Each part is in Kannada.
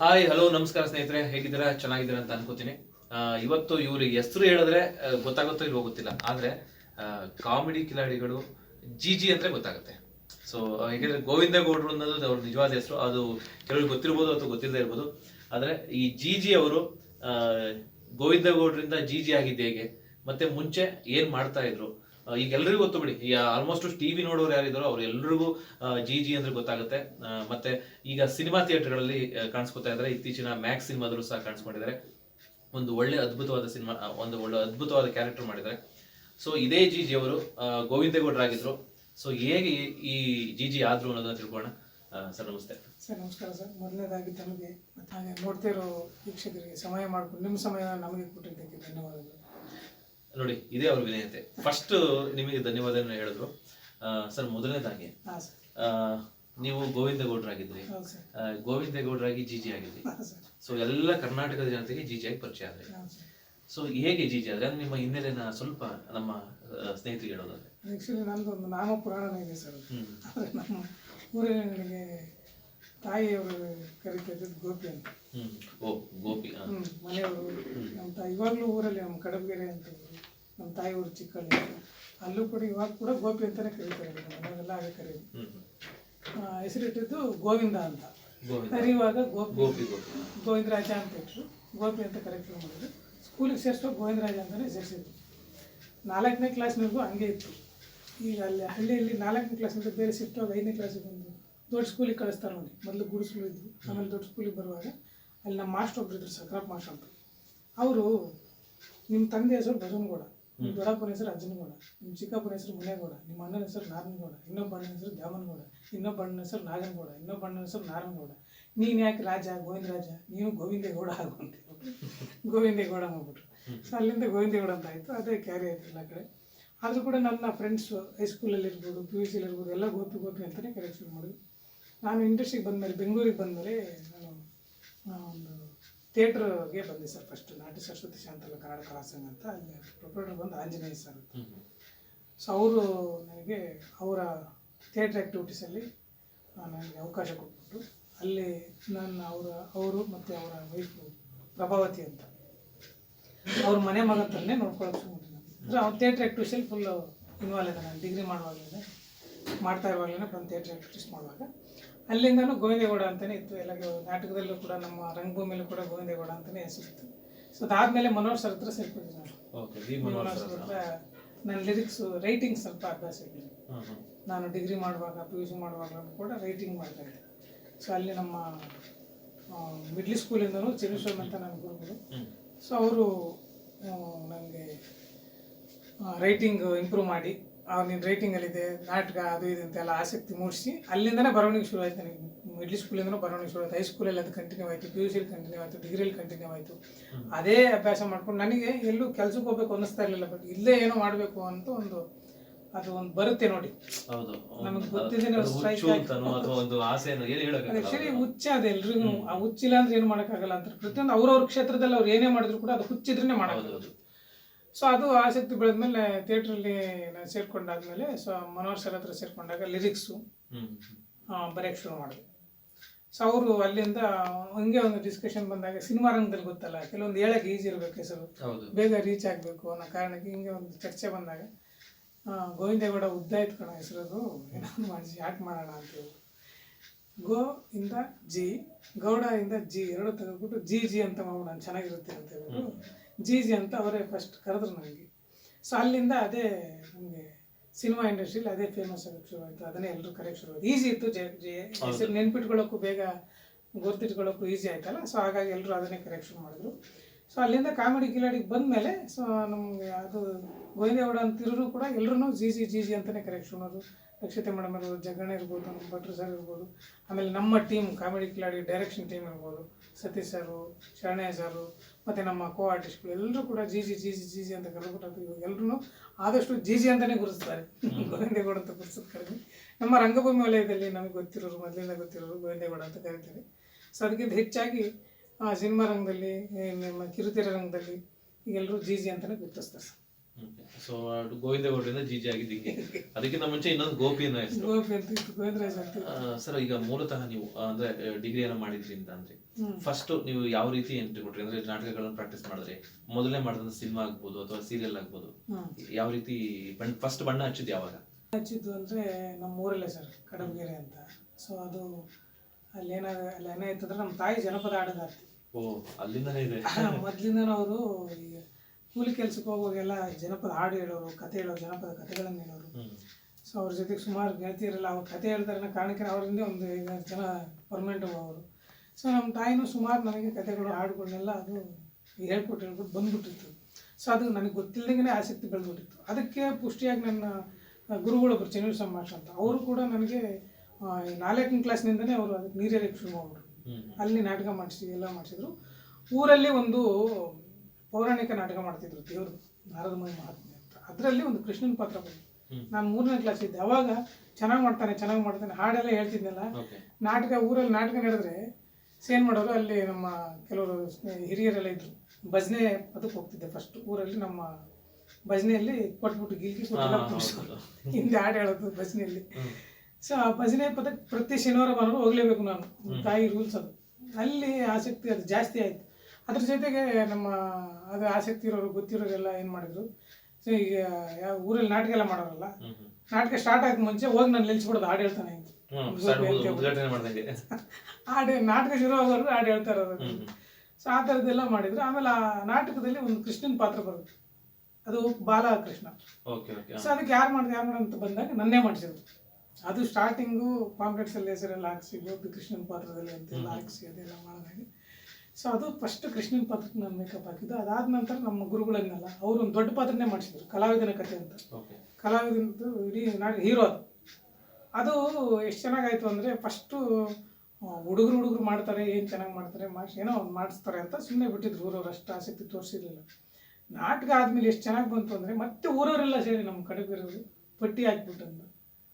ಹಾಯ್ ಹಲೋ ನಮಸ್ಕಾರ ಸ್ನೇಹಿತರೆ, ಹೇಗಿದ್ದೀರಾ? ಚೆನ್ನಾಗಿದ್ದೀರಾ ಅಂತ ಅನ್ಕೋತೀನಿ. ಇವತ್ತು ಇವ್ರಿಗೆ ಹೆಸರು ಹೇಳಿದ್ರೆ ಗೊತ್ತಾಗುತ್ತೋ ಇಲ್ವೋ ಗೊತ್ತಿಲ್ಲ. ಆದ್ರೆ ಕಾಮಿಡಿ ಕಿಲಾಡಿಗಳು ಜಿ ಜಿ ಅಂದರೆ ಗೊತ್ತಾಗುತ್ತೆ. ಸೊ ಹೇಗಿದ್ರೆ ಗೋವಿಂದ ಗೌಡ್ರು ಅನ್ನೋದು ಅವ್ರ ನಿಜವಾದ ಹೆಸರು. ಅದು ಕೆಲವ್ರಿಗೆ ಗೊತ್ತಿರ್ಬೋದು ಅಥವಾ ಗೊತ್ತಿಲ್ಲದೆ ಇರ್ಬೋದು. ಆದ್ರೆ, ಈ ಜಿ ಜಿ ಅವರು ಗೋವಿಂದ ಗೌಡ್ರಿಂದ ಜಿ ಜಿ ಆಗಿದ್ದು ಹೇಗೆ, ಮತ್ತೆ ಮುಂಚೆ ಏನು ಮಾಡ್ತಾ ಇದ್ರು ಈಗ ಎಲ್ರಿಗೂ ಗೊತ್ತು ಬಿಡಿ ಆಲ್ಮೋಸ್ಟ್ ಟಿವಿ ನೋಡೋರು ಯಾರಿದ್ದಾರೋ ಅವ್ರು ಎಲ್ರಿಗೂ ಜಿ ಜಿ ಅಂದ್ರೆ ಗೊತ್ತಾಗುತ್ತೆ. ಮತ್ತೆ ಈಗ ಸಿನಿಮಾ ಥಿಯೇಟರ್ಗಳಲ್ಲಿ ಕಾಣಿಸ್ಕೊತಾ ಇದ್ದಾರೆ. ಇತ್ತೀಚಿನ ಮ್ಯಾಕ್ಸ್ ಸಿನಿಮಾದಲ್ಲೂ ಸಹ ಕಾಣಿಸ್ಕೊಂಡಿದ್ದಾರೆ. ಒಂದು ಒಳ್ಳೆ ಅದ್ಭುತವಾದ ಸಿನಿಮಾ ಒಂದು ಒಳ್ಳೆ ಅದ್ಭುತವಾದ ಕ್ಯಾರೆಕ್ಟರ್ ಮಾಡಿದ್ದಾರೆ. ಸೊ ಇದೇ ಜಿ ಜಿ ಅವರು ಗೋವಿಂದೇಗೌಡರ ಆಗಿದ್ರು ಸೊ ಹೇಗೆ ಈ- ಜಿ ಜಿ ಆದ್ರು ಅನ್ನೋದನ್ನ ತಿಳ್ಕೊಳ್ಳೋಣ. ಸರ್, ನಮಸ್ತೆ. ಸರ್, ನಮಸ್ಕಾರ ಸರ್. ಮೊದಲನೇದಾಗಿ ತಮಗೆ ಹಾಗೆ ನೋಡ್ತಿರೋ ವೀಕ್ಷಕರಿಗೆ ಸಮಯ ಮಾಡಿಕೊಂಡು, ನಿಮ್ಮ ಸಮಯ ನಮಗೆ ಕೊಟ್ಟಿದ್ದಕ್ಕೆ ಧನ್ಯವಾದಗಳು. ನೋಡಿ ಇದೇ ಅವ್ರ ವಿನಯತೆ. ಫಸ್ಟ್ ನಿಮಗೆ ಧನ್ಯವಾದ ಹೇಳಿದ್ರು. ಸರ್ ಮೊದಲನೇದಾಗಿ ನೀವು ಗೋವಿಂದ ಗೌಡ್ರಾಗಿದ್ರಿ ಗೋವಿಂದ ಗೌಡ್ರಾಗಿ ಜಿ ಜಿ ಆಗಿದ್ರಿ. ಸರ್. ಸೊ ಎಲ್ಲ ಕರ್ನಾಟಕದ ಜನತೆಗೆ ಜಿ ಜಿ ಆಗಿ ಪರಿಚಯ ಆದ್ರಿ. ಸೊ ಹೇಗೆ ಜಿ ಜಿ ಆದ್ರೆ? ನಿಮ್ಮ ಹಿನ್ನೆಲೆನ ಸ್ವಲ್ಪ ನಮ್ಮ ಸ್ನೇಹಿತರಿಗೆ ಹೇಳೋದಾದ್ರೆ. ಆ್ಯಕ್ಚುಲಿ ನಂದು ಒಂದು ನಾಮ ಪುರಾಣನೇ ಇದೆ ಸರ್. ಆದರೆ ನಮ್ಮ ಊರಲ್ಲಿ ನನಗೆ ತಾಯಿಯವರು ಗೋಪಿ ಅಂತ. ಹ್ಮ್. ಓ ಗೋಪಿ ಮನೆಯವರು ನಮ್ಮ ತಾಯಿ. ಇವಾಗಲೂ ಊರಲ್ಲಿ ನಮ್ಮ ಕಡಬಗೆರೆ ಅಂತ. ನಮ್ಮ ತಾಯಿ ಊರು ಚಿಕ್ಕಳ್ಳಿ ಅಲ್ಲೂ ಕೂಡ ಇವಾಗ ಕೂಡ ಗೋಪಿ ಅಂತಲೇ ಕರೀತಾರೆ ಮನೆಯಲ್ಲ ಮನೆಯಲ್ಲೆಲ್ಲ ಹಾಗೆ ಆ, ಹೆಸರಿಟ್ಟಿದ್ದು ಗೋವಿಂದ ಅಂತ. ಕರೆಯುವಾಗ ಗೋಪಿ. ಗೋವಿಂದರಾಜ ಅಂತ ಇಟ್ಟರು ಗೋಪಿ ಅಂತ ಕರೆಕ್ಟ್ ಮಾಡಿದ್ರು. ಸ್ಕೂಲಿಗೆ ಸೇರಿಸೋ ಗೋವಿಂದರಾಜ ಅಂತಲೇ ಸೇರಿಸಿದ್ರು ನಾಲ್ಕನೇ ಕ್ಲಾಸ್ನವರೆಗೂ ಹಂಗೆ ಇತ್ತು. ಈಗ ಅಲ್ಲಿ ಹಳ್ಳಿಯಲ್ಲಿ ನಾಲ್ಕನೇ ಕ್ಲಾಸ್ನಿಂದ ಬೇರೆ ಶಿಫ್ಟ್ ಆಗಿ ಐದನೇ ಕ್ಲಾಸಿಗೆ ಬಂದು ದೊಡ್ಡ ಸ್ಕೂಲಿಗೆ ಕಳಿಸ್ತಾರೆ ನೋಡಿ. ಮೊದಲು ಗುರು ಸ್ಕೂಲ್ ಇದ್ವು ಆಮೇಲೆ ದೊಡ್ಡ ಸ್ಕೂಲಿಗೆ ಬರುವಾಗ ಅಲ್ಲಿ ನಮ್ಮ ಮಾಸ್ಟರ್ ಒಬ್ಬರಿದ್ರು ಸಕ್ರಾಪ್ ಸಕ್ರಪ್ ಮಾಸ್ಟರ್ ಅಂತ. ಅವರು ನಿಮ್ಮ ತಂದೆ ಹೆಸರು ಭಜನಗೌಡ. ನಿಮ್ಮ ದೊಡ್ಡಪ್ಪನ ಹೆಸರು ಅಜ್ಜನಗೌಡ ನಿಮ್ಮ ಚಿಕ್ಕಪ್ಪನ ಹೆಸರು ಮುನೇಗೌಡ ನಿಮ್ಮ ಅಣ್ಣನ ಹೆಸರು ನಾರಾಯಣಗೌಡ ಇನ್ನೊಬ್ಬ ಅಣ್ಣನ ಹೆಸರು ದ್ಯಾಮನಗೌಡ ಇನ್ನೊಬ್ಬ ಅಣ್ಣನ ಹೆಸರು ನಾಗನಗೌಡ ಇನ್ನೊಬ್ಬ ಅಣ್ಣನ ಹೆಸರು ನಾರಾಯಣಗೌಡ. ನೀನು ಯಾಕೆ ರಾಜ ಗೋವಿಂದ ರಾಜ? ನೀನು ಗೋವಿಂದೇಗೌಡ ಆಗು ಅಂತ ಹೇಳ್ಬಿಟ್ಟು ಗೋವಿಂದೇಗೌಡ ಮಾಡ್ಬಿಟ್ರು. ಸೊ ಅಲ್ಲಿಂದ ಗೋವಿಂದೇಗೌಡ ಅಂತ ಆಯಿತು. ಅದೇ ಕ್ಯಾರಿ ಆಯ್ತು ಎಲ್ಲ ಕಡೆ. ಆದರೂ ಕೂಡ ನನ್ನ ಫ್ರೆಂಡ್ಸು ಹೈಸ್ಕೂಲಲ್ಲಿ ಇರ್ಬೋದು ಪಿ ಯು ಸಿಲಿ ಇರ್ಬೋದು ಎಲ್ಲ ಗೋಪಿ ಗೋಪಿ ಅಂತಲೇ ಕರೆಕ್ಟ್ ಶುರು ಮಾಡಿದ್ರು. ನಾನು ಇಂಡಸ್ಟ್ರಿಗೆ ಬಂದಮೇಲೆ ಬೆಂಗಳೂರಿಗೆ ಬಂದಮೇಲೆ ನಾನು ಒಂದು ಥಿಯೇಟ್ರಿಗೆ ಬಂದೆ ಸರ್ ಫಸ್ಟ್. ನಾಟ್ಯ ಸರಸ್ವತಿ ಶಾಂತಲ ಕನ್ನಡ ಕಲಾ ಸಂಘ ಅಂತ. ಅಲ್ಲಿ ಪ್ರೊಪ್ರೇಟರ್ ಬಂದು ಆಂಜನೇಯ ಸರ್. ಅಂತ. ಸೊ ಅವರು ನನಗೆ ಅವರ ಥಿಯೇಟ್ರ್ ಆ್ಯಕ್ಟಿವಿಟೀಸಲ್ಲಿ ನನಗೆ ಅವಕಾಶ ಕೊಟ್ಬಿಟ್ಟು ಅಲ್ಲಿ ನನ್ನ ಅವರ ಅವರು ಮತ್ತು ಅವರ ವೈಫು ಪ್ರಭಾವತಿ ಅಂತ. ಅವ್ರ ಮನೆ ಮಗ ಥರನೇ ನೋಡ್ಕೊಳಕ್ಕೆ ಶುರು ನಾನು ಅಂದರೆ ಅವ್ನು ಥಿಯೇಟ್ರ್ ಆ್ಯಕ್ಟಿವಿಟೀಸಲ್ಲಿ ಫುಲ್ ಇನ್ವಾಲ್ವ್ ಇದೆ ನಾನು ಡಿಗ್ರಿ ಮಾಡುವಾಗಲೇ ಮಾಡ್ತಾ ಇರುವಾಗಲೇ ಬಂದು ಥಿಯೇಟ್ರ್ ಆ್ಯಕ್ಟಿವಿಟೀಸ್ ಮಾಡುವಾಗ. ಅಲ್ಲಿಂದನೂ ಗೋವಿಂದೇಗೌಡ ಅಂತಲೇ ಇತ್ತು. ಎಲ್ಲ ನಾಟಕದಲ್ಲೂ ಕೂಡ ನಮ್ಮ ರಂಗಭೂಮಿಯಲ್ಲೂ ಕೂಡ ಗೋವಿಂದೇಗೌಡ ಅಂತಲೇ ಹೆಸರಿತ್ತು ಸೊ ಅದಾದಮೇಲೆ ಮನೋಹರ್ ಸರ್ ಹತ್ರ ಸೇರ್ಕೊಂಡಿದ್ದೆ ನಾನು ಮನೋಹರ್ ಸರ್ ಹತ್ರ ನನ್ನ ಲಿರಿಕ್ಸು ರೈಟಿಂಗ್ ಸ್ವಲ್ಪ ಅಭ್ಯಾಸ ಇದೆ. ನಾನು ಡಿಗ್ರಿ ಮಾಡುವಾಗ ಪಿ ಯು ಸಿ ಮಾಡುವಾಗ ಕೂಡ ರೈಟಿಂಗ್ ಮಾಡ್ತಾ ಇದ್ದೆ. ಸೊ ಅಲ್ಲಿ ನಮ್ಮ ಮಿಡ್ಲ್ ಸ್ಕೂಲಿಂದನೂ ಚಿನ್ನಿಸ್ವಾಮಿ ಅಂತ ನನ್ನ ಗುರುಗಳು. ಸೊ ಅವರು ನನಗೆ ರೈಟಿಂಗ್ ಇಂಪ್ರೂವ್ ಮಾಡಿ ನೀನು ರೈಟಿಂಗಲ್ಲಿದೆ ನಾಟಕ ಅದು ಇದು ಅಂತೆಲ್ಲ ಆಸಕ್ತಿ ಮೂಡಿಸಿ ಅಲ್ಲಿಂದನೇ ಬರವಣಿಗೆ ಶುರು ಆಯ್ತು ನನಗೆ ಮಿಡ್ಲ್ ಸ್ಕೂಲಿಂದನೂ ಬರವಣಿಗೆ ಶುರು ಆಯ್ತು ಹೈಸ್ಕೂಲಲ್ಲಿ ಅದು ಕಂಟಿನ್ಯೂ ಆಯಿತು ಪಿ ಯು ಸಿಲಿ ಕಂಟಿನ್ಯೂ ಆಯಿತು ಡಿಗ್ರಿಯಲ್ಲಿ ಕಂಟಿನ್ಯೂ ಆಯಿತು. ಅದೇ ಅಭ್ಯಾಸ ಮಾಡ್ಕೊಂಡು ನನಗೆ ಎಲ್ಲೂ ಕೆಲ್ಸಕ್ಕೆ ಹೋಗ್ಬೇಕು ಅನ್ನಿಸ್ತಾ ಇರಲಿಲ್ಲ ಬಟ್ ಇಲ್ಲೇ ಏನೋ ಮಾಡಬೇಕು ಅಂತ ಒಂದು ಅದು ಒಂದು ಬರುತ್ತೆ ನೋಡಿ. ಹೌದು. ನಮಗೆ ಗೊತ್ತಿದ್ದೇನೆ ಹುಚ್ಚು ಅದು ಎಲ್ರಿಗೂ. ಆ ಹುಚ್ಚಿಲ್ಲ ಅಂದ್ರೆ ಏನು ಮಾಡೋಕ್ಕಾಗಲ್ಲ ಅಂತ. ಪ್ರತಿಯೊಂದು ಅವ್ರವ್ರ ಕ್ಷೇತ್ರದಲ್ಲಿ ಅವ್ರು ಏನೇ ಮಾಡಿದ್ರು ಕೂಡ ಅದು ಹುಚ್ಚಿದ್ರೇ ಮಾಡೋದು ಸೊ ಅದು ಆಸಕ್ತಿ ಬೆಳೆದ್ಮೇಲೆ ಥಿಯೇಟ್ರಲ್ಲಿ ನಾನು ಸೇರ್ಕೊಂಡಾದ್ಮೇಲೆ ಸೊ ಮನೋಹರ್ ಸರ್ ಹತ್ರ ಸೇರ್ಕೊಂಡಾಗ ಲಿರಿಕ್ಸು ಬರೆಯೋಕ್ಕೆ ಶುರು ಮಾಡಿದೆ. ಸೊ ಅವರು ಅಲ್ಲಿಂದ ಹಂಗೆ ಒಂದು ಡಿಸ್ಕಷನ್ ಬಂದಾಗ ಸಿನಿಮಾ ರಂಗದಲ್ಲಿ ಗೊತ್ತಲ್ಲ ಕೆಲವೊಂದು ಹೇಳಕ್ಕೆ ಈಸಿ ಇರಬೇಕು ಹೆಸರು. ಬೇಗ ರೀಚ್ ಆಗಬೇಕು ಅನ್ನೋ ಕಾರಣಕ್ಕೆ ಹಿಂಗೆ ಒಂದು ಚರ್ಚೆ ಬಂದಾಗ ಗೋವಿಂದೇಗೌಡ ಉದ್ದ ಇತ್ತು ಕಣ ಹೆಸರದು ಏನಾದ್ರು ಮಾಡಿಸಿ ಯಾಕೆ ಮಾಡೋಣ ಅಂತೇಳಿ ಗೋ ಇಂದ ಜಿ ಗೌಡ ಇಂದ ಜಿ ಎರಡು ತೆಗೆದ್ಬಿಟ್ಟು ಜಿ ಜಿ ಅಂತ ಮಾಡೋಣ ಚೆನ್ನಾಗಿರುತ್ತೆ ಅಂತ ಹೇಳ್ಬಿಟ್ಟು ಜಿ ಜಿ ಅಂತ ಅವರೇ ಫಸ್ಟ್ ಕರೆದ್ರು ನನಗೆ ಸೊ ಅಲ್ಲಿಂದ ಅದೇ ನಮಗೆ ಸಿನಿಮಾ ಇಂಡಸ್ಟ್ರಿಲಿ ಅದೇ ಫೇಮಸ್ ಆಗೋಕ್ಕೆ ಶುರು ಆಯಿತು ಅದನ್ನೇ ಎಲ್ಲರೂ ಕರೆಕ್ಟ್ ಶುರು ಈಸಿ ಇತ್ತು ಜೆ ಜೆ ಹೆಸರು ನೆನ್ಪಿಟ್ಕೊಳ್ಳೋಕ್ಕೂ ಬೇಗ ಗುರ್ತಿಟ್ಕೊಳ್ಳೋಕ್ಕೂ ಈಸಿ ಆಯ್ತಲ್ಲ. ಸೊ ಹಾಗಾಗಿ ಎಲ್ಲರೂ ಅದನ್ನೇ ಕರೆಕ್ಟ್ ಶುರು ಮಾಡಿದ್ರು. ಸೊ ಅಲ್ಲಿಂದ ಕಾಮಿಡಿ ಕಿಲಾಡಿಗೆ ಬಂದಮೇಲೆ ಸೊ ನಮಗೆ ಅದು ಗೋವಿಂದೇಗೌಡ ಅಂತಿರೋರು ಕೂಡ ಎಲ್ಲರೂ ಜಿ ಜಿ ಜಿ ಜಿ ಅಂತಲೇ ಕರೆಕ್ಟ್ ಶುರು ಮಾಡೋದು. ರಕ್ಷಿತೆ ಮೇಡಮ್ ಇರ್ಬೋದು ಜಗಣ್ಣ ಇರ್ಬೋದು ನಮ್ಮ ಭಟ್ರು ಸರ್ ಇರ್ಬೋದು ಆಮೇಲೆ ನಮ್ಮ team comedy Khiladi direction team ಇರ್ಬೋದು ಸತೀಶ್ ಸರು ಶರಣಯ್ಯ ಸರು ಮತ್ತು ನಮ್ಮ ಕೋ ಆರ್ಟಿಸ್ಟ್ಗಳು ಎಲ್ಲರೂ ಕೂಡ G G G G G G ಅಂತ ಕರೆದ್ಬಿಟ್ಟು ಇವಾಗ ಎಲ್ಲರೂ ಆದಷ್ಟು ಜಿ ಜಿ ಅಂತಲೇ ಗುರುತಿಸ್ತಾರೆ. ಗೋವಿಂದೇಗೌಡ ಅಂತ ಗುರುಸೋದು ಕರೆದಿ. ನಮ್ಮ ರಂಗಭೂಮಿ ವಲಯದಲ್ಲಿ ನಮಗೆ ಗೊತ್ತಿರೋರು ಮೊದಲಿಂದ ಗೊತ್ತಿರೋರು ಗೋವಿಂದೇಗೌಡ ಅಂತ ಕರಿತೀವಿ. ಸೊ ಅದಕ್ಕಿಂತ ಹೆಚ್ಚಾಗಿ ಆ, ಸಿನಿಮಾ ರಂಗದಲ್ಲಿ ನಮ್ಮ ಕಿರುತೆರೆ ರಂಗದಲ್ಲಿ ಈಗೆಲ್ಲರೂ ಜಿ ಜಿ ಅಂತಲೇ ಗುರುತಿಸ್ತಾರೆ. ಸರ್ ಸೊ ಗೋವಿಂದ ಗೌಡರಿಂದ ಜಿಜಿ ಆಗಿದ್ದು ಹಿಂಗೆ ಅದಕ್ಕಿಂತ ಮುಂಚೆ ಇನ್ನೊಂದು ಗೋಪಿ ಅನ್ನೋ ಹೆಸರು. ಗೋಪಿ ಅಂತ ಇತ್ತು ಗೋವಿಂದರಾಜ್ ಅಂತ ಇತ್ತು. ಸರ್ ಈಗ ಮೂಲತಃ ನೀವು ಅಂದ್ರೆ ಡಿಗ್ರಿ ಏನೋ ಮಾಡಿದ್ರಿ ಅಂತ ಅಂದ್ರೆ ಹ್ಮ್. ಫಸ್ಟ್ ನೀವು ಯಾವ ರೀತಿ ಎಂಟ್ರಿ ಕೊಟ್ರಿ? ಅಂದ್ರೆ ನಾಟಕಗಳನ್ನ ಪ್ರಾಕ್ಟೀಸ್ ಮಾಡಿದ್ರೆ ಮೊದಲನೇ ಮಾಡಿದ ಸಿನಿಮಾ ಆಗ್ಬೋದು ಅಥವಾ ಸೀರಿಯಲ್ ಆಗ್ಬೋದು ಹ್ಮ್. ಯಾವ ರೀತಿ ಫಸ್ಟ್ ಬಣ್ಣ ಹಚ್ಚಿದ್ ಯಾವಾಗ? ಹಚ್ಚಿದ್ದು ಅಂದ್ರೆ ನಮ್ಮ ಊರಲ್ಲೇ ಸರ್ ಕಡಬಗೆರೆ ಅಂತ. ಸೊ ಅದು ಅಲ್ಲಿ ಏನಾಗ ಅಲ್ಲಿ ಏನಾಯ್ತು ಅಂದ್ರೆ ನಮ್ಮ ತಾಯಿ ಜನಪದ ಹಾಡುಗಾರ್ತಿ. ಓ ಅಲ್ಲಿಂದನೇ ಇದೆ. ಮೊದ್ಲಿಂದನೂ ಅವರು ಈಗ ಕೂಲಿ ಕೆಲ್ಸಕ್ಕೆ ಹೋಗುವಾಗೆಲ್ಲ ಜನಪದ ಹಾಡು ಹೇಳೋರು ಕತೆ ಹೇಳೋರು ಜನಪದ ಕಥೆಗಳನ್ನು ಹೇಳೋರು. ಸೊ ಅವ್ರ ಜೊತೆಗೆ ಸುಮಾರು ಗೆಳತಿಯರೆಲ್ಲ ಅವ್ರು ಕತೆ ಹೇಳ್ತಾರೆ ಅನ್ನೋ ಕಾರಣಕ್ಕೆ ಅವರಿಂದ ಒಂದು ಐದಾರು ಜನ ಪರ್ಮನೆಂಟ್ ಅವರು. ಸೊ ನಮ್ಮ ತಾಯಿನೂ ಸುಮಾರು ನನಗೆ ಕತೆಗಳು ಹಾಡುಗಳನ್ನೆಲ್ಲ ಅದು ಹೇಳ್ಕೊಟ್ಟು ಹೇಳ್ಬಿಟ್ಟು ಬಂದ್ಬಿಟ್ಟಿತ್ತು. ಸೊ ಅದು ನನಗೆ ಗೊತ್ತಿಲ್ಲದಂಗೆ ಆಸಕ್ತಿ ಬೆಳೆದ್ಬಿಟ್ಟಿತ್ತು. ಅದಕ್ಕೆ ಪುಷ್ಟಿಯಾಗಿ ನನ್ನ ಗುರುಗಳೊಬ್ಬರು ಚೆನ್ನೂರು ಸಮಾಜ ಅಂತ. ಅವರು ಕೂಡ ನನಗೆ ನಾಲ್ಕನೇ ಕ್ಲಾಸ್ನಿಂದನೇ ಅವರು ಅದಕ್ಕೆ ನೀರೆಲೆ ಶುರು ಮಾಡಿದ್ರು ಅಲ್ಲಿ ನಾಟಕ ಮಾಡಿಸಿ ಎಲ್ಲ ಮಾಡಿಸಿದ್ರು. ಊರಲ್ಲಿ ಒಂದು ಪೌರಾಣಿಕ ನಾಟಕ ಮಾಡ್ತಿದ್ರು ದೇವರು ನಾರದಮಯ ಮಹಾತ್ಮೆ ಅಂತ. ಅದರಲ್ಲಿ ಒಂದು ಕೃಷ್ಣನ ಪಾತ್ರ ಬಂತು. ನಾನು ಮೂರನೇ ಕ್ಲಾಸ್ ಇದ್ದೆ. ಅವಾಗ ಚೆನ್ನಾಗಿ ಮಾಡ್ತಾನೆ ಚೆನ್ನಾಗಿ ಮಾಡ್ತಾನೆ ಹಾಡೆಲ್ಲ ಹೇಳ್ತಿದ್ನಲ್ಲ. ನಾಟಕ ಊರಲ್ಲಿ ನಾಟಕ ನಡೆದ್ರೆ ಸೇನ್ ಮಾಡೋರು ಅಲ್ಲಿ ನಮ್ಮ ಕೆಲವರು ಹಿರಿಯರೆಲ್ಲ ಇದ್ರು. ಭಜನೆ ಅದಕ್ಕೆ ಹೋಗ್ತಿದ್ದೆ ಫಸ್ಟ್ ಊರಲ್ಲಿ ನಮ್ಮ ಭಜನೆಯಲ್ಲಿ ಕೊಟ್ಬಿಟ್ಟು ಗಿಲ್ಕಿ ಕೊಟ್ಟು ಹಿಂದೆ. ಹಾಡು ಹೇಳೋದು ಭಜನೆಯಲ್ಲಿ. ಸೊ ಆ ಭಜನೆ ಪದಕ್ಕೆ ಪ್ರತಿ ಶನಿವಾರ ಭಾನುವಾರ ಹೋಗ್ಲೇಬೇಕು ನಾನು. ತಾಯಿ ರೂಲ್ಸ್ ಅದು. ಅಲ್ಲಿ ಆಸಕ್ತಿ ಅದು ಜಾಸ್ತಿ ಆಯ್ತು. ಅದ್ರ ಜೊತೆಗೆ ನಮ್ಮ ಅದು ಆಸಕ್ತಿ ಇರೋರು ಗೊತ್ತಿರೋರೆಲ್ಲ ಏನು ಮಾಡಿದ್ರು? ಸೊ ಈಗ ಯಾವ ಊರಲ್ಲಿ ನಾಟಕ ಎಲ್ಲ ಮಾಡೋರಲ್ಲ. ನಾಟಕ ಸ್ಟಾರ್ಟ್ ಆಗಕ್ಕೆ ಮುಂಚೆ ಹೋಗಿ ನಾನು ನಿಲ್ಸ್ಬಿಡೋದು ಹಾಡು ಹೇಳ್ತಾನೆ ಹಾಡು ನಾಟಕ ಶುರು ಆಗೋರು ಹಾಡು ಹೇಳ್ತಾ ಇರೋದು ಸೊ ಆ ಥರದ್ದೆಲ್ಲ ಮಾಡಿದ್ರು. ಆಮೇಲೆ ಆ ನಾಟಕದಲ್ಲಿ ಒಂದು ಕೃಷ್ಣನ ಪಾತ್ರ ಬರುತ್ತೆ. ಅದು ಬಾಲಕೃಷ್ಣ. ಸೊ ಅದಕ್ಕೆ ಯಾರು ಮಾಡಿದ್ರು ಯಾರು ಮಾಡಿದ್ರು ಅಂತ ಬಂದಾಗ ನನ್ನೇ ಮಾಡಿಸಿದ್ರು. ಅದು ಸ್ಟಾರ್ಟಿಂಗು ಕಾಂಪ್ಲೆಕ್ಸ್ ಅಲ್ಲಿ ಹೆಸರೆಲ್ಲ ಹಾಕ್ಸಿ ಗೋಪಿ ಕೃಷ್ಣನ ಪಾತ್ರದಲ್ಲಿ ಅಂತೆಲ್ಲ ಹಾಕ್ಸಿ ಅದೆಲ್ಲ ಮಾಡಿದಾಗ. ಸೊ ಅದು ಫಸ್ಟ್ ಕೃಷ್ಣನ ಪಾತ್ರಕ್ಕೆ ನಾನು ಮೇಕಪ್ ಹಾಕಿದ್ದು. ಅದಾದ ನಂತರ ನಮ್ಮ ಗುರುಗಳನ್ನೆಲ್ಲ ಅವರು ಒಂದು ದೊಡ್ಡ ಪಾತ್ರನೇ ಮಾಡಿಸಿದ್ರು ಕಲಾವಿದನ ಕಥೆ ಅಂತ. ಕಲಾವಿದನದ್ದು ಇಡೀ ನಾಟಕ ಹೀರೋ ಅದು. ಅದು ಎಷ್ಟು ಚೆನ್ನಾಗಾಯ್ತು ಅಂದರೆ ಫಸ್ಟು ಹುಡುಗರು ಹುಡುಗರು ಮಾಡ್ತಾರೆ ಏನು ಚೆನ್ನಾಗಿ ಮಾಡ್ತಾರೆ ಮಾಡಿಸಿ ಏನೋ ಒಂದು ಮಾಡಿಸ್ತಾರೆ ಅಂತ ಸುಮ್ಮನೆ ಬಿಟ್ಟಿದ್ರು. ಊರವ್ರು ಅಷ್ಟು ಆಸಕ್ತಿ ತೋರಿಸಿರಲಿಲ್ಲ. ನಾಟಕ ಆದಮೇಲೆ ಎಷ್ಟು ಚೆನ್ನಾಗಿ ಬಂತು ಅಂದರೆ ಮತ್ತೆ ಊರವರೆಲ್ಲ ಸೇರಿ ನಮ್ಮ ಕಡೆಗಿರೋರು ಪಟ್ಟಿ ಹಾಕ್ಬಿಟ್ಟಂದು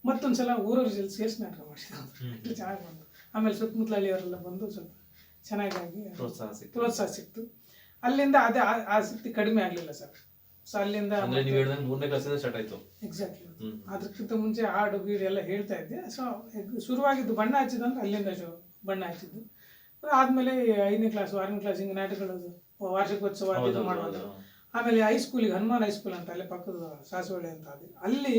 ಮತ್ತೊಂದು ಸಲ ಊರವ್ರ ಜಲ್ಲಿ ಸೇರಿಸಿ ನಾಟಕ ಮಾಡಿಸಿದ್ರು. ಚೆನ್ನಾಗಿ ಬಂತು. ಆಮೇಲೆ ಸುತ್ತಮುತ್ತಲ ಅವರೆಲ್ಲ ಬಂದು ಸ್ವಲ್ಪ ಚೆನ್ನಾಗಾಗಿ ಪ್ರೋತ್ಸಾಹ ಸಿಕ್ತು. ಪ್ರೋತ್ಸಾಹ ಸಿಕ್ತು. ಅಲ್ಲಿಂದ ಅದೇ ಆಸಕ್ತಿ ಕಡಿಮೆ ಆಗಲಿಲ್ಲ ಸರ್. ಸೊ ಅಲ್ಲಿಂದ ಅಂದ್ರೆ ನೀವು ಹೇಳಿದಂಗೆ ಮೂರನೇ ಕ್ಲಾಸಿಂದ ಸ್ಟಾರ್ಟ್ ಆಯ್ತು. ಎಕ್ಸಾಕ್ಟ್ಲಿ ಅದಕ್ಕಿಂತ ಮುಂಚೆ ಹಾಡು ಗೀಡು ಎಲ್ಲ ಹೇಳ್ತಾ ಇದ್ದೆ. ಸೊ ಶುರುವಾಗಿದ್ದು ಬಣ್ಣ ಹಚ್ಚಿದಂದ್ರೆ ಅಲ್ಲಿಂದ ಶು ಬಣ್ಣ ಹಚ್ಚಿದ್ದು. ಆದಮೇಲೆ ಐದನೇ ಕ್ಲಾಸ್ ಆರನೇ ಕ್ಲಾಸ್ ಹಿಂಗೆ ನಾಟಕಗಳು ವಾರ್ಷಿಕೋತ್ಸವ ಇದು ಮಾಡೋದು. ಆಮೇಲೆ ಹೈಸ್ಕೂಲಿಗೆ ಹನುಮಾನ್ ಹೈಸ್ಕೂಲ್ ಅಂತ ಅಲ್ಲೇ ಪಕ್ಕದ ಸಾಸುವಳ್ಳಿ ಅಂತ ಅದು. ಅಲ್ಲಿ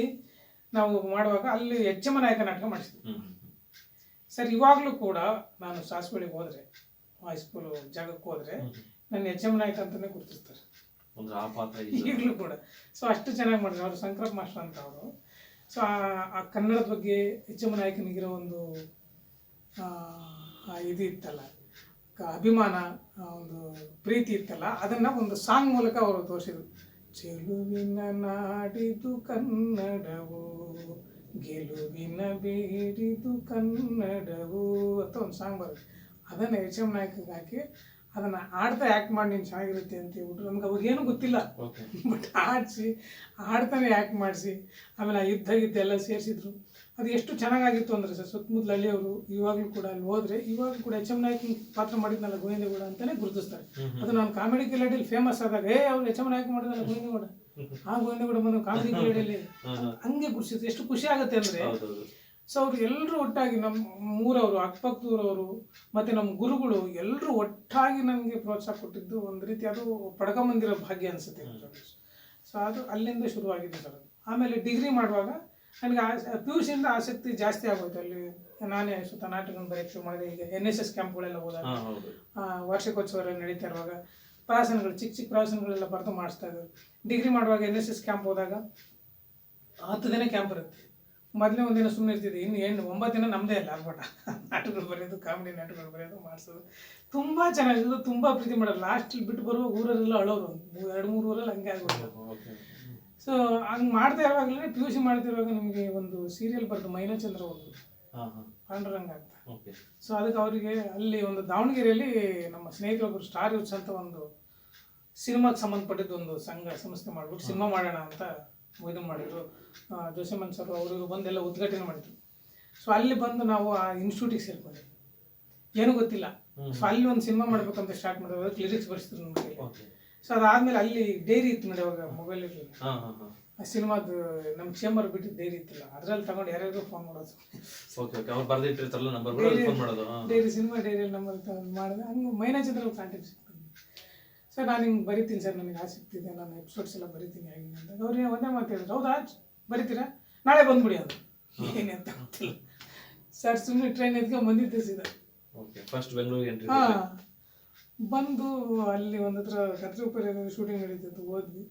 ನಾವು ಮಾಡುವಾಗ ಅಲ್ಲಿ ಯಜ್ಜಮ ನಾಯಕ ನಾಟಕ ಮಾಡಿಸಿದ್ವಿ. ಸರ್ ಇವಾಗಲೂ ಕೂಡ ನಾನು ಸಾಸವಳ್ಳಿಗೆ ಹೋದರೆ ಹೈಸ್ಕೂಲ್ ಜಾಗಕ್ಕೆ ಹೋದ್ರೆ. ನನ್ನ ಎಚ್ಚಮ ನಾಯ್ಕ ಅಂತಾನೆ ಗುರುತಿಸ್ತಾರೆ. ಅಂದ್ರೆ ಆ ಪಾತ್ರ ಈಗಲೂ ಕೂಡ. ಸೊ ಅಷ್ಟು ಚೆನ್ನಾಗಿ ಮಾಡಿದ್ರು ಅವರು ಸಂಕ್ರಮ ಮಾಸ್ಟರ್ ಅಂತ ಅವರು. ಸೊ ಆ ಕನ್ನಡದ ಬಗ್ಗೆ ಎಚ್ ಎಂ ನಾಯಕನಿಗಿರೋ ಒಂದು ಇದು ಇತ್ತಲ್ಲ ಅಭಿಮಾನ ಒಂದು ಪ್ರೀತಿ ಇತ್ತಲ್ಲ ಅದನ್ನು ಒಂದು ಸಾಂಗ್ ಮೂಲಕ ಅವರು ತೋರಿಸಿದ್ರು. ಚೆಲುವಿನ ನಾಡಿದು ಕನ್ನಡವು ಗೆಲುವಿನ ಬೇಡಿದು ಕನ್ನಡವು ಅಂತ ಒಂದು ಸಾಂಗ್ ಬರುತ್ತೆ. ಅದನ್ನು ಎಚ್ ಎಂ ನಾಯಕಗೆ ಹಾಕಿ ಅದನ್ನ ಆಡ್ತಾ ಯಾಕೆ ಮಾಡಿ ನೀನು ಚೆನ್ನಾಗಿರುತ್ತೆ ಅಂತ ಹೇಳ್ಬಿಟ್ಟು ನಮ್ಗೆ ಅವ್ರಿಗೇನು ಏನೂ ಗೊತ್ತಿಲ್ಲ. ಬಟ್ ಆಡಿಸಿ ಆಡ್ತಾನೆ ಯಾಕೆ ಮಾಡಿಸಿ ಆಮೇಲೆ ಆ ಯುದ್ಧ ಗಿದ್ದ ಎಲ್ಲ ಸೇರಿಸಿದ್ರು. ಅದು ಎಷ್ಟು ಚೆನ್ನಾಗಿತ್ತು ಅಂದ್ರೆ ಸರ್ ಸುತ್ತಮುತ್ತಲ ಹಳ್ಳಿಯವರು ಇವಾಗಲೂ ಕೂಡ ಅಲ್ಲಿ ಹೋದ್ರೆ ಇವಾಗಲೂ ಕೂಡ ಎಚ್ ಎಂ ನಾಯ್ಕ್ ಪಾತ್ರ ಮಾಡಿದ್ನಲ್ಲ ಗೋವಿಂದೇಗೌಡ ಅಂತಾನೆ ಗುರುತಿಸ್ತಾರೆ. ಅದು ನಾನು ಕಾಮಿಡಿ ಕಿಲಾಡಿಯಲ್ಲಿ ಫೇಮಸ್ ಆದಾಗ ಏ ಅವ್ರು ಎಚ್ ಎಂ ನಾಯ್ಕ್ ಮಾಡಿದ್ನಲ್ಲ ಗೋವಿಂದೇಗೌಡ ಆ ಗೋವಿಂದೇಗೌಡ ಬಂದು ಕಾಮಿಡಿ ಕಿಲಾಡಿಯಲ್ಲಿ ಹಂಗೆ ಗುರುತಿಸಿದ್ರು. ಎಷ್ಟು ಖುಷಿ ಆಗುತ್ತೆ ಅಂದ್ರೆ ಸೊ ಅವ್ರು ಎಲ್ಲರೂ ಒಟ್ಟಾಗಿ ನಮ್ಮ ಊರವರು ಅಕ್ಕಪಕ್ಕದೂರವರು ಮತ್ತು ನಮ್ಮ ಗುರುಗಳು ಎಲ್ಲರೂ ಒಟ್ಟಾಗಿ ನನಗೆ ಪ್ರೋತ್ಸಾಹ ಕೊಟ್ಟಿದ್ದು ಒಂದು ರೀತಿ ಅದು ಪಡ್ಕೊಂಬಂದಿರೋ ಭಾಗ್ಯ ಅನಿಸುತ್ತೆ ಸೊ ಅದು ಅಲ್ಲಿಂದ ಶುರುವಾಗಿದೆ ಸರ್ ಅದು. ಆಮೇಲೆ ಡಿಗ್ರಿ ಮಾಡುವಾಗ ನನಗೆ ಪಿ ಯು ಸಿಯಿಂದ ಆಸಕ್ತಿ ಜಾಸ್ತಿ ಆಗೋಯ್ತು. ಅಲ್ಲಿ ನಾನೇ ಸುತ್ತ ನಾಟಕ ಶುರು ಮಾಡಿದೆ. ಈಗ ಎನ್ ಎಸ್ ಎಸ್ ಕ್ಯಾಂಪ್ಗಳೆಲ್ಲ ಹೋದಾಗ ಹೌದು. ಆ, ವಾರ್ಷಿಕೋತ್ಸವ ಎಲ್ಲ ನಡೀತಾ ಇರುವಾಗ ಪ್ರವಾಸನಗಳು ಚಿಕ್ಕ ಚಿಕ್ಕ ಪ್ರಾಸನಗಳೆಲ್ಲ ಬರೆದು ಮಾಡಿಸ್ತಾ ಇದ್ದಾರೆ ಡಿಗ್ರಿ ಮಾಡುವಾಗ ಎನ್ ಎಸ್ ಎಸ್ ಕ್ಯಾಂಪ್ ಹೋದಾಗ ಹತ್ತು ದಿನ ಕ್ಯಾಂಪ್ ಇರುತ್ತೆ. ಮೊದಲೇ ಒಂದಿನ ಸುಮ್ಮನೆ ಇರ್ತಿದ್ದೆ. ಇನ್ನು ಏನು ಒಂಬತ್ತು ದಿನ ನಮ್ಮದೇ ಇಲ್ಲ ಅಲ್ಬಟ ನಾಟಕಗಳು ಬರೆಯೋದು ಕಾಮಿಡಿ ನಾಟಕಗಳು ಬರೆಯೋದು ಮಾಡಿಸೋದು. ತುಂಬ ಚೆನ್ನಾಗಿದ್ದು ತುಂಬ ಪ್ರೀತಿ ಮಾಡೋದು ಲಾಸ್ಟಲ್ಲಿ ಬಿಟ್ಟು ಬರುವ ಊರಲ್ಲೆಲ್ಲ ಅಳೋರು. ಎರಡು ಮೂರು ಊರಲ್ಲಿ ಹಂಗೆ ಓಕೆ. ಸೊ ಹಂಗೆ ಮಾಡ್ತಾ ಇರುವಾಗಲೇ ಪಿ ಯು ಸಿ ಮಾಡ್ತಿರುವಾಗ ನಿಮಗೆ ಒಂದು ಸೀರಿಯಲ್ ಬರ್ತದೆ ಮೈನಚಂದ್ರ ಒಂದು ಪಾಂಡುರಂಗ ಅಂತ. ಸೊ ಅದಕ್ಕೆ ಅವರಿಗೆ ಅಲ್ಲಿ ಒಂದು ದಾವಣಗೆರೆಯಲ್ಲಿ ನಮ್ಮ ಸ್ನೇಹಿತರೊಬ್ಬರು ಸ್ಟಾರ್ ಯೂತ್ಸ್ ಅಂತ ಒಂದು ಸಿನಿಮಾಗೆ ಸಂಬಂಧಪಟ್ಟಿದ್ದು ಒಂದು ಸಂಘ ಸಂಸ್ಥೆ ಮಾಡ್ಬಿಟ್ಟು ಸಿನಿಮಾ ಮಾಡೋಣ ಅಂತ ಇದು ಮಾಡಿದ್ರು. ಜೋಸೆಮನ್ ಸರ್ ಅವರು ಇವರು ಬಂದೆಲ್ಲ ಉದ್ಘಾಟನೆ ಮಾಡಿದ್ರು. ಸೊ ಅಲ್ಲಿ ಬಂದು ನಾವು ಆ ಇನ್ಸ್ಟಿಟ್ಯೂಟಿಗೆ ಸೇರ್ಕೊಂಡ್ವಿ. ಏನು ಗೊತ್ತಿಲ್ಲ. ಸೊ ಅಲ್ಲಿ ಒಂದು ಸಿನಿಮಾ ಮಾಡ್ಬೇಕಂತ ಸ್ಟಾರ್ಟ್ ಮಾಡಿದ್ರು. ಲಿರಿಕ್ಸ್ ಬರ್ಸಿದ್ರು ನಮಗೆ. ಓಕೆ ಸೊ ಅದಾದ್ಮೇಲೆ ಅಲ್ಲಿ ಡೈರಿ ಇತ್ತು ನೋಡಿ ಅವಾಗ ಮೊಬೈಲ್ ಇರಲಿಲ್ಲ ಆ ಸಿನಿಮಾದು ನಮ್ಮ ಚೇಂಬರ್ ಬಿಟ್ಟು ಡೈರಿ ಇತ್ತಿಲ್ಲ ಅದ್ರಲ್ಲಿ ತಗೊಂಡು ಯಾರ್ಯಾರಿಗೂ ಫೋನ್ ಮಾಡೋದು. ಓಕೆ ಓಕೆ ಅವ್ರು ಬರ್ದಿಟ್ಟಿರ್ತಾರಲ್ಲ ನಂಬರ್ ಫೋನ್ ಮಾಡೋದು. ಡೈರಿ ಸಿನಿಮಾ ಡೈರಿ ನಂಬರ್ ಮಾಡಿದ್ರೆ ಮಾಡಿದೆ. ಹಂಗೆ ಮೈನಾ ಚಂದ್ರ ಕಾಂಟ್ಯಾಕ್ಟ್ ಸಿಗ್ತದೆ ಸರ್ ನಾನು ಹಿಂಗೆ ಬರಿತೀನಿ ಸರ್ ನನಗೆ ಆಸಕ್ತಿ ಇದೆ ನಾನು ಎಪಿಸೋಡ್ಸ್ ಎಲ್ಲ ಬರಿತೀನಿ ಹಾಗೆ ಅಂತ. ಅವ್ರಿಗೆ ಒಂದೇ ಮಾತು ಹೇಳಿದ್ರು ಹೌದಾ ಬರಿತೀರಾ? ನಾಳೆ ಬಂದ್ಬಿಡಿ ಅದು ಏನೇ ಅಂತ ಗೊತ್ತಿಲ್ಲ. ಸರ್ ಸುಮ್ಮನೆ ಟ್ರೈನ್ ಎತ್ಕೊಂಡು ಬಂದಿದ್ದೆ ಸೀದಾ. ಓಕೆ ಫಸ್ಟ್ ಬೆಂಗಳೂರಿಗೆ ಎಂಟ್ರಿ ಹಾ. ಬಂದು ಅಲ್ಲಿ ಒಂದು ಹತ್ರ ಕತ್ರಿಪುರ ಶೂಟಿಂಗ್ ನಡೀತಿತ್ತು ಹೋದ್ವಿ.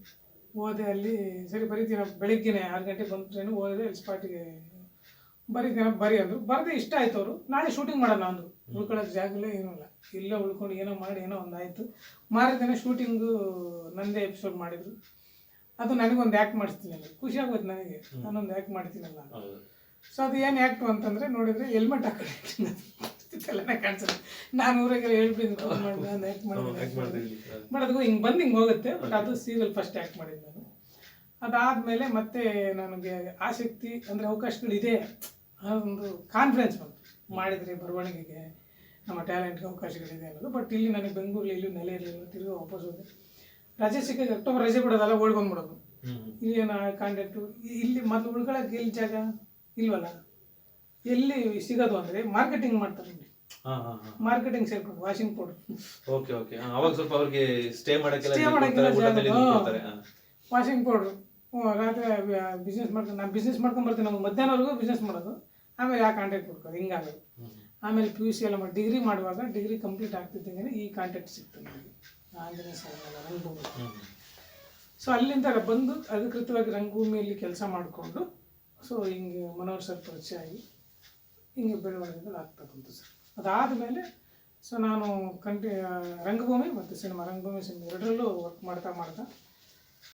ಹೋದೆ ಅಲ್ಲಿ ಸರಿ ಬರೀತೀನ ಬೆಳಿಗ್ಗೆನೆ ಆರು ಗಂಟೆಗೆ ಬಂದು ಟ್ರೈನು ಹೋದೆ ಅಲ್ಲಿ ಸ್ಪಾಟಿಗೆ ಬರೀತೀನ ಬರಿ ಅಂದರು. ಬರದೇ ಇಷ್ಟ ಆಯ್ತು ಅವರು. ನಾಳೆ ಶೂಟಿಂಗ್ ಮಾಡೋಣ ಅಂದರು. ಉಳ್ಕೊಳ್ಳೋಕೆ ಜಾಗಲೇ ಏನಿಲ್ಲ. ಏನೂ ಇಲ್ಲ ಇಲ್ಲೇ ಉಳ್ಕೊಂಡು ಏನೋ ಮಾಡಿ ಏನೋ ಒಂದು ಆಯಿತು ಮಾರನೇ ದಿನ ಶೂಟಿಂಗು ನಂದೇ ಎಪಿಸೋಡ್ ಮಾಡಿದ್ರು. ಅದು ನನಗೊಂದು ಆ್ಯಕ್ಟ್ ಮಾಡಿಸ್ತೀನಿ ಅಲ್ಲಿ ಖುಷಿ ಆಗೋದು ನನಗೆ. ನಾನೊಂದು ಆ್ಯಕ್ಟ್ ಮಾಡ್ತೀನಲ್ಲ. ಸೊ ಅದು ಏನು ಆ್ಯಕ್ಟು ಅಂತಂದರೆ ನೋಡಿದರೆ ಹೆಲ್ಮೆಟ್ ಹಾಕೊಂಡಿರ್ತೀನಿ ಕಾಣಿಸುತ್ತೆ. ನಾನು ಊರಾಗೆಲ್ಲ ಹೇಳ್ಬಿಟ್ಟು ಫೋನ್ ಮಾಡಿದೆ ನಾನು ಆ್ಯಕ್ಟ್ ಮಾಡಿದ್ದೆ ಮಾಡಿದ್ದೀನಿ ಬಟ್ ಅದು ಹಿಂಗೆ ಬಂದು ಹಿಂಗೆ ಹೋಗುತ್ತೆ ಬಟ್ ಅದು ಸೀರಿಯಲ್ ಫಸ್ಟ್ ಆ್ಯಕ್ಟ್ ಮಾಡಿದ್ದು ನಾನು. ಅದಾದಮೇಲೆ ಮತ್ತೆ ನನಗೆ ಆಸಕ್ತಿ ಅಂದರೆ ಅವಕಾಶಗಳಿದೆ ಆ ಒಂದು ಕಾನ್ಫಿಡೆನ್ಸ್ ಬಂತು. ಮಾಡಿದರೆ ಬರವಣಿಗೆಗೆ. ನಮ್ಮ ಟ್ಯಾಲೆಂಟ್ಗೆ ಅವಕಾಶಗಳಿದೆ ಅನ್ನೋದು. ಬಟ್ ಇಲ್ಲಿ ನನಗೆ ಬೆಂಗಳೂರಲ್ಲಿ ಇಲ್ಲಿ ನೆಲೆ ಇರಲಿಲ್ಲ ತಿರುಗಿ ವಾಪಸ್ ಹೋದೆ. ರಜೆ ಸಿಕ್ಕಿದ ಅಕ್ಟೋಬರ್ ರಜೆ ಬಿಡೋದಲ್ಲ ಓಡಿ ಬಂದ್ಬಿಡೋದು. ಏನು ಕಾಂಟ್ಯಾಕ್ಟು ಇಲ್ಲಿ ಮತ್ತೆ ಉಳ್ಕೊಳಕ್ಕೆ ಎಲ್ಲಿ ಜಾಗ? ಇಲ್ವಲ್ಲ? ಎಲ್ಲಿ ಸಿಗೋದು ಅಂದರೆ ಮಾರ್ಕೆಟಿಂಗ್ ಮಾಡ್ತಾರೆ ಮಾರ್ಕೆಟಿಂಗ್ ಸೇರ್ಕೊಂಡು ವಾಷಿಂಗ್ ಪೌಡರ್ ಓಕೆ ಓಕೆ ಅವಾಗ ಸ್ವಲ್ಪ ಅವ್ರಿಗೆ ಸ್ಟೇ ಮಾಡಕ್ಕೆಲ್ಲ ಸ್ಟೇ ಮಾಡಕ್ಕೆಲ್ಲ. ವಾಷಿಂಗ್ ಪೌಡರ್ ರಾತ್ರಿ ಬಿಸ್ನೆಸ್ ಮಾಡ್ಕೊಂಡು ನಾನು ಬಿಸ್ನೆಸ್ ಮಾಡ್ಕೊಂಡು ಬರ್ತೀನಿ ನಮ್ಗೆ ಮಧ್ಯಾಹ್ನವರೆಗೂ ಬಿಸ್ನೆಸ್ ಮಾಡೋದು. ಆಮೇಲೆ ಯಾಕೆ ಕಾಂಟ್ಯಾಕ್ಟ್ ಕೊಡ್ಕೋದು ಹಿಂಗಾಗೋದು. ಆಮೇಲೆ ಪಿ ಯು ಸಿ ಎಲ್ಲ ಮಾಡಿ ಡಿಗ್ರಿ ಮಾಡುವಾಗ ಡಿಗ್ರಿ ಕಂಪ್ಲೀಟ್ ಆಗ್ತಿದ್ದಂಗೆ ಈ ಕಾಂಟ್ಯಾಕ್ಟ್ ಸಿಕ್ತು ನನಗೆ ಆಂಜನೇಯ ಸ್ವಾಮಿ ರಂಗಭೂಮಿ. ಸೊ ಅಲ್ಲಿಂದ ಬಂದು ಅಧಿಕೃತವಾಗಿ ರಂಗಭೂಮಿಯಲ್ಲಿ ಕೆಲಸ ಮಾಡಿಕೊಂಡು ಸೊ ಹಿಂಗೆ ಮನೋಹರ್ ಸರ್ ಪರಿಚಯ ಆಗಿ ಹಿಂಗೆ ಬೆಳವಣಿಗೆಗಳು ಆಗ್ತಾ ಸರ್ ಸರ್ ಅದಾದಮೇಲೆ ಸೊ ನಾನು ಕಂಟಿ ರಂಗಭೂಮಿ ಮತ್ತು ಸಿನಿಮಾ ರಂಗಭೂಮಿ ಸಿನಿಮಾ ಎರಡರಲ್ಲೂ ವರ್ಕ್ ಮಾಡ್ತಾ ಮಾಡ್ತಾ